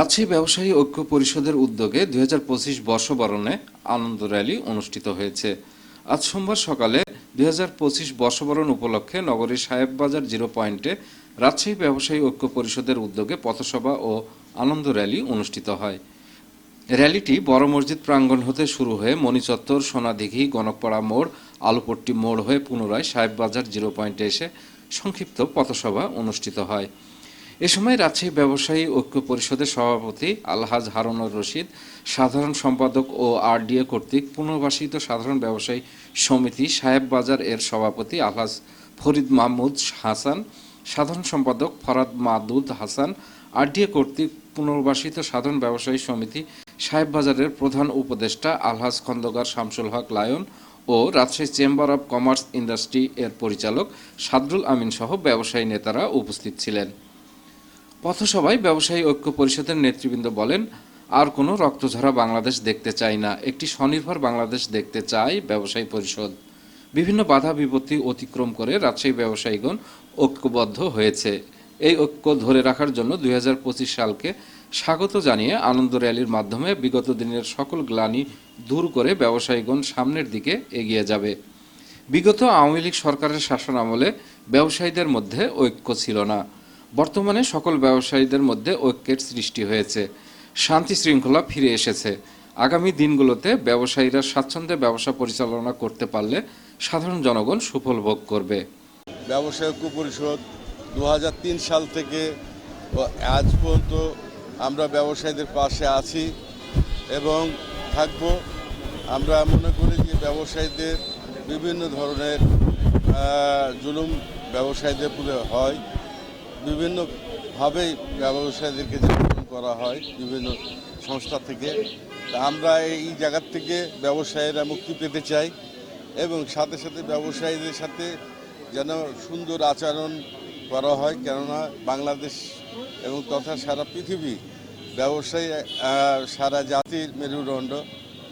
রাজশাহী ব্যবসায়ী ঐক্য পরিষদের উদ্যোগে দুই হাজার পঁচিশ বর্ষবরণে আনন্দ র্যালি অনুষ্ঠিত হয়েছে। আজ সোমবার সকালে দুই হাজার পঁচিশ বর্ষবরণ উপলক্ষে নগরীর সাহেববাজার জিরো পয়েন্টে রাজশাহী ব্যবসায়ী ঐক্য পরিষদের উদ্যোগে পথসভা ও আনন্দ র্যালি অনুষ্ঠিত হয়। র্যালিটি বড় মসজিদ প্রাঙ্গণ হতে শুরু হয়ে মণিচত্বর সোনাদিঘি গণকপাড়া মোড়, আলুপট্টি মোড় হয়ে পুনরায় সাহেববাজার জিরো পয়েন্টে এসে সংক্ষিপ্ত পথসভা অনুষ্ঠিত হয়। এ সময় রাজশাহী ব্যবসায়ী ঐক্য পরিষদের সভাপতি আলহাজ হারুনুর রশিদ, সাধারণ সম্পাদক ও আরডিএ কর্তৃক পুনর্বাসিত সাধারণ ব্যবসায়ী সমিতি সাহেববাজার এর সভাপতি আলহাজ ফরিদ মাহমুদ হাসান, সাধারণ সম্পাদক ফরাদ মাদুদ হাসান, আরডিএ কর্তৃক পুনর্বাসিত সাধারণ ব্যবসায়ী সমিতি সাহেববাজারের প্রধান উপদেষ্টা আলহাজ Khandakar Shamsul Haque lion O Rajshahi chamber of commerce industry এর পরিচালক সাদরুল আমিন সহ ব্যবসায়ী নেতারা উপস্থিত ছিলেন। পথসভায় ব্যবসায়ী ঐক্য পরিষদের নেতৃবৃন্দ বলেন, আর কোনো রক্তঝরা বাংলাদেশ দেখতে চাই না। একটি স্বনির্ভর বাংলাদেশ দেখতে চাই ব্যবসায়ী পরিষদ। বিভিন্ন বাধা বিপত্তি অতিক্রম করে রাজশাহী ব্যবসায়ীগণ ঐক্যবদ্ধ হয়েছে। এই ঐক্য ধরে রাখার জন্য দুই হাজার পঁচিশ সালকে স্বাগত জানিয়ে আনন্দ র্যালির মাধ্যমে বিগত দিনের সকল গ্লানি দূর করে ব্যবসায়ীগণ সামনের দিকে এগিয়ে যাবে। বিগত আওয়ামী লীগ সরকারের শাসন আমলে ব্যবসায়ীদের মধ্যে ঐক্য ছিল না। বর্তমানে সকল ব্যবসায়ীদের মধ্যে ঐক্যের সৃষ্টি হয়েছে। শান্তি শৃঙ্খলা ফিরে এসেছে। আগামী দিনগুলোতে ব্যবসায়ীরা স্বাচ্ছন্দ্যে ব্যবসা পরিচালনা করতে পারলে সাধারণ জনগণ সুফল ভোগ করবে। ব্যবসায়িক পরিষদ দু হাজার তিন সাল থেকে আজ পর্যন্ত আমরা ব্যবসায়ীদের পাশে আছি এবং থাকব। আমরা মনে করি যে ব্যবসায়ীদের বিভিন্ন ধরনের জুলুম ব্যবসায়ীদের উপরে হয়। বিভিন্নভাবেই ব্যবসায়ীদেরকে নির্যাতন করা হয় বিভিন্ন সংস্থা থেকে। আমরা এই জায়গার থেকে ব্যবসায়ীরা মুক্তি পেতে চাই এবং সাথে সাথে ব্যবসায়ীদের সাথে যেন সুন্দর আচরণ করা হয়। কেননা বাংলাদেশ এবং তথা সারা পৃথিবী ব্যবসায়ী সারা জাতির মেরুদণ্ড।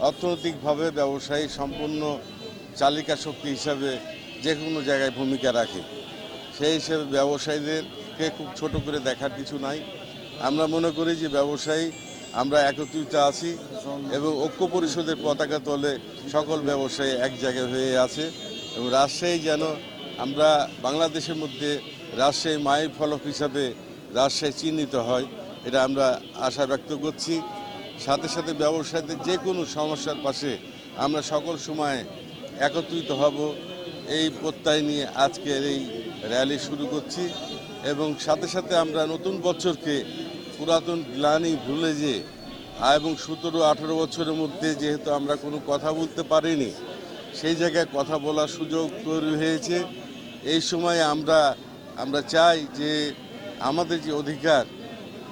অর্থনৈতিকভাবে ব্যবসায়ী সম্পূর্ণ চালিকা শক্তি হিসাবে যে কোনো জায়গায় ভূমিকা রাখে। সেই হিসেবে ব্যবসায়ীদেরকে খুব ছোট করে দেখার কিছু নাই। আমরা মনে করি যে ব্যবসায়ী, আমরা একত্রিত আছি এবং ঐক্য পরিষদের পতাকা তলে সকল ব্যবসায়ী এক জায়গায় হয়ে আছে এবং রাজশাহী যেন আমরা বাংলাদেশের মধ্যে রাজশাহী মায়ের ফলক হিসাবে রাজশাহী চিহ্নিত হয়, এটা আমরা আশা ব্যক্ত করছি। সাথে সাথে ব্যবসায়ীদের যে কোনো সমস্যার পাশে আমরা সকল সময় একত্রিত হব। এই প্রত্যয় নিয়ে আজকের এই র্যালি শুরু করছি। এবং সাথে সাথে আমরা নতুন বছরকে পুরাতন গ্লানি ভুলে যে এবং সতেরো, আঠেরো বছরের মধ্যে যেহেতু আমরা কোনো কথা বলতে পারিনি, সেই জায়গায় কথা বলার সুযোগ তৈরি হয়েছে। এই সময় আমরা আমরা চাই যে আমাদের যে অধিকার,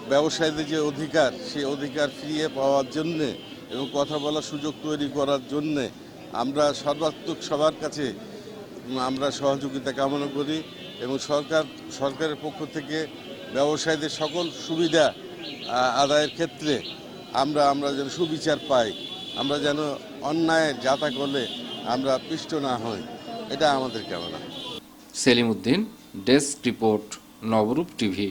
ব্যবসায়ীদের যে অধিকার, সেই অধিকার ফিরিয়ে পাওয়ার জন্যে এবং কথা বলার সুযোগ তৈরি করার জন্যে আমরা সর্বাত্মক সবার কাছে আমরা সহযোগিতা কামনা করি এবং সরকার, সরকারের পক্ষ থেকে ব্যবসায়ীদের সকল সুবিধা আদায়ের ক্ষেত্রে আমরা আমরা যেন সুবিচার পাই, আমরা যেন অন্যায় যাতা করলে আমরা পিষ্ট না হই, এটা আমাদের কামনা। Selim Uddin desk report, Nabarup TV.